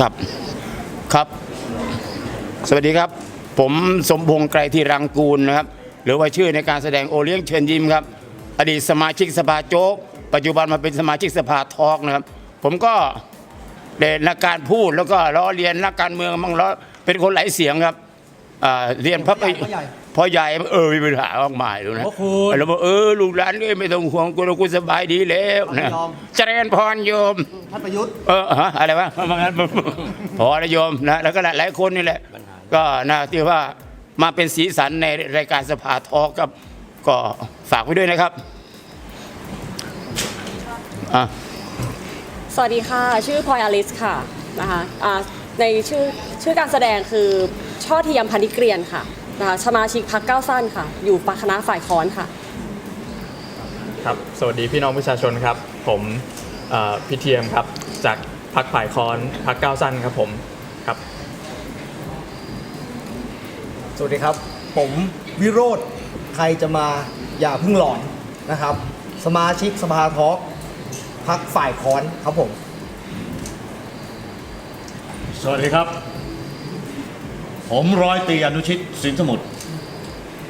ครับครับ สวัสดีครับ ผมสมพงษ์ไกรธีรังกูลนะครับ หรือว่าชื่อในการแสดงโอเลี้ยงเชิญยิ้มครับ อดีตสมาชิกสภาโจ๊กปัจจุบันมาเป็นสมาชิกสภาทอกนะครับ ผมก็เด่นนักการพูดแล้วก็ล้อเรียนนักการเมืองมั่งล้อเป็นคนหลายเสียงครับอ่าเรียนพระไปพ่อใหญ่ พ่อใหญ่เออมีปัญหามากมายเลยนะโอ้คุณแล้วบอกเออลูกหลานเอ้ยไม่ต้องห่วงกูเรากูสบายดีแล้วนะยอม เจริญพรโยม ท่านประยุทธ์ เออฮะอะไรวะมางั้น พอนะโยมนะแล้วก็หลายๆคนนี่แหละ ก็นะที่ว่ามาเป็นสีสันในรายการสภาทอล์กครับก็ฝากไว้ด้วยนะครับอะ สวัสดีค่ะ ชื่อพลอยอลิสค่ะนะคะอ่าในชื่อชื่อการแสดงคือช่อเทียมพันธิเกรียนค่ะ นะคะสมาชิกพักเก้าวสั้นค่ะ อยู่ปคณะฝ่ายค้อนค่ะ ครับ สวัสดีพี่น้องประชาชนครับ ผมเอ่อพี่เทียมครับ จากพักฝ่ายคอนพักก้าวสั้นครับผมครับ สวัสดีครับ ผมวิโรธใครจะมาอย่าเพึ่งหลอนนะครับ สมาชิกสภาทอล์กพักฝ่ายค้อนครับผม สวัสดีครับ ผมร้อยตรีอนุชิตสินสมุทร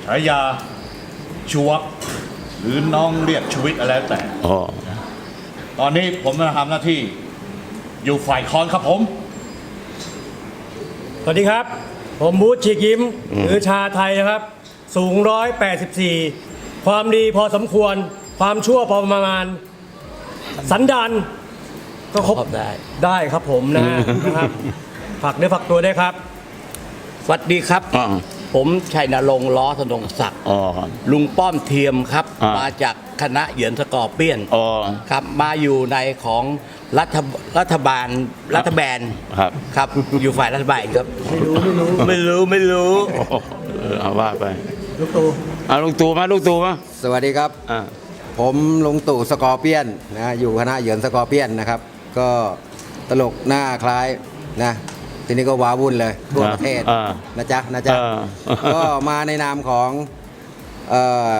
ฉายาชูวับหรือน้องเรียกชีวิตอะไรแล้วแต่ อ๋อตอนนี้ผมมาทำหน้าที่อยู่ฝ่ายคอนครับผม สวัสดีครับ ผมบูธชีกยิ้ม หรือชาไทยนะครับ สูง 184 ความดีพอสมควร ความชั่วพอประมาณ สันดานก็ครบได้ ได้ครับผมนะฮะนะครับ ฝากเนื้อฝากตัวด้วยครับส วัสดีครับ อ๋อ ผมชัยนรงค์ล้อธนงศักดิ์อ๋อ ลุงป้อมเทียมครับ อ่าม มาจากคณะเหยือนสกอร์เปียนอ๋อ ครับ มาอยู่ในของรัฐรัฐบาลรัฐบาลครับ ครับ อยู่ฝ่ายรัฐบาลครับ ไม่รู้ไม่รู้ไม่รู้ไม่รู้โอ้โหเออเอาว่าไปลูกตูเอาลุงตู่มาลุงตู่มาสวัสดีครับ อ่า ผมลุงตู่สกอร์เปียนนะอยู่คณะเหยินสกอร์เปียนนะครับ ก็ตลกหน้าคล้ายนะ ทีนี้ก็ว้าวุ่นเลยทั่วประเทศอ่านะจ๊ะนะจ๊ะอ่า ก็มาในนามของเอ่อ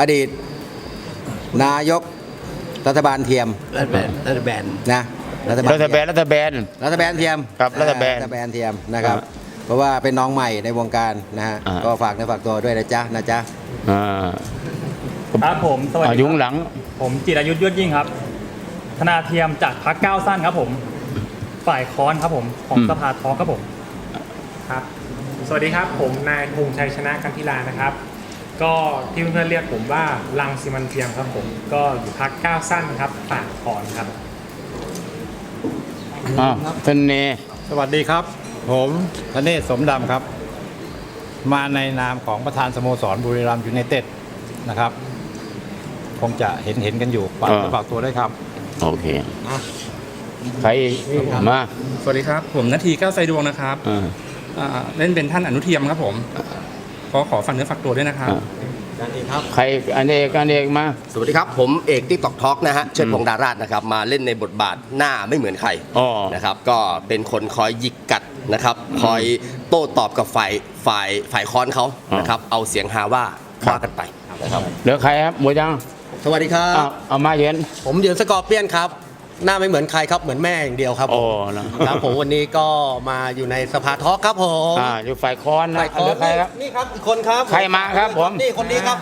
อดีต นายกรัฐบาลเทียมรัฐบาลรัฐบาลนะรัฐบาลรัฐบาล รัฐบาลรัฐบาลเทียมครับรัฐบาลรัฐบาลเทียมนะครับ อ่าเพราะว่าเป็นน้องใหม่ในวงการนะฮะ อ่า ก็ฝากเนื้อฝากตัวด้วยนะจ๊ะนะจ๊ะ อ่าครับผมสวัสอ่าดียุคงรับหลัง ผมจิรายุทธยวดยิ่งครับ ธนาเทียมจากพักก้าวสั้นครับผม ฝ่ายคอนครับผมของอืมสภาทอล์กครับผมครับ สวัสดีครับผมนายพงษ์ชัยชนะกันทิลานะครับ ก็ที่เพื่อนๆเรียกผมว่าลังสิมันเทียมครับผม ก็อยู่พักก้าวสั้นครับปากคอนครับอ่าท่านเนสวัสดีครับ ผมธเนศสมดำครับ มาในนามของประธานสโมสรบุรีรัมย์ยูไนเต็ดนะครับ คงจะเห็นเห็นกันอยู่ฝากอ่าฝากตัวด้วยครับ โอเค ใครอีกมาสวัสดีครับ ผมนาทีแก้วไซดวงนะครับอ่าอ่าเล่นเป็นท่านอนุเทียมครับผมก็ขอฝากเนื้อฝากตัวด้วยนะครับอ่าใครอันเอกอันเอกมา สวัสดีครับ ผมเอกติ๊กตอกท็อกนะฮะเชิดพงษ์ดาราชนะครับ มาเล่นในบทบาทหน้าไม่เหมือนใครอ๋อ นะครับ ก็เป็นคนคอยหยิกกัดนะครับ คอยโต้ตอบกับฝ่ายฝ่ายฝ่ายค้อนเขานะครับ เอาเสียงฮาว่าว่ากันไปนะครับ เหลือใครครับหมดยังสวัสดีครัเอาบเอามาเย็นผมเหยินสกอร์เปียนครับ หน้าไม่เหมือนใครครับเหมือนแม่อย่างเดียวครับโอ้ผมนะครับผมวันนี้ก็มาอยู่ในสภาทอล์กครับผมอ่าอยู่ฝ่ายคอนนะฝ่ายเหลือใครครับ นี่ครับอีกคนครับใครมาครับผม นี่คนนี้ครับ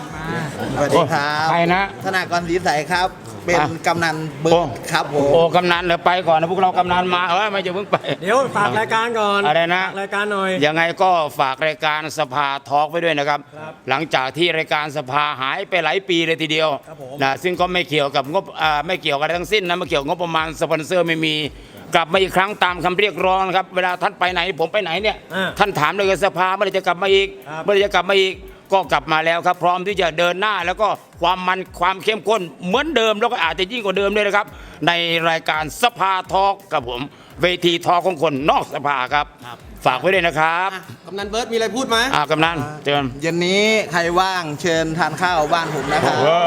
สวัสดีครับ ใครนะ ธนากรศรีใสครับ เป็นอะ กำนันบึโอ้งครับผม โอ้กำนันเดี๋ยวไปก่อนนะพวกเรากำนันมาเออไม่จะเพิ่งไป เดี๋ยวฝากรายการก่อนอะไรนะ ฝากรายการหน่อย ยังไงก็ฝากรายการสภาทอล์กไว้ด้วยนะครับ ครับหลังจากที่รายการสภาหายไปหลายปีเลยทีเดียวครับผม นะซึ่งก็ไม่เกี่ยวกับงบอ่าไม่เกี่ยวกับอะไรทั้งสิ้นนะไม่เกี่ยวกับงบประมาณสปอนเซอร์ไม่มี กลับมาอีกครั้งตามคำเรียกร้องนะครับเวลาท่านไปไหนผมไปไหนเนี่ยอ่าท่านถามเลยกับสภาเมื่อไหรจะกลับมาอีกครับ เมื่อไหรจะกลับมาอีก ก็กลับมาแล้วครับ พร้อมที่จะเดินหน้าแล้วก็ความมันความเข้มข้นเหมือนเดิมแล้วก็อาจจะยิ่งกว่าเดิมด้วยนะครับ ในรายการสภาทอล์กกับผม เวทีทอล์กของคนนอกสภาครับฝากไว้ด้วยนะครับกำนันเบิร์ตมีอะไรพูดไหม อ่ากำนันเชิญเย็นนี้ใครว่างเชิญทานข้าวบ้านผมนะครับโอ้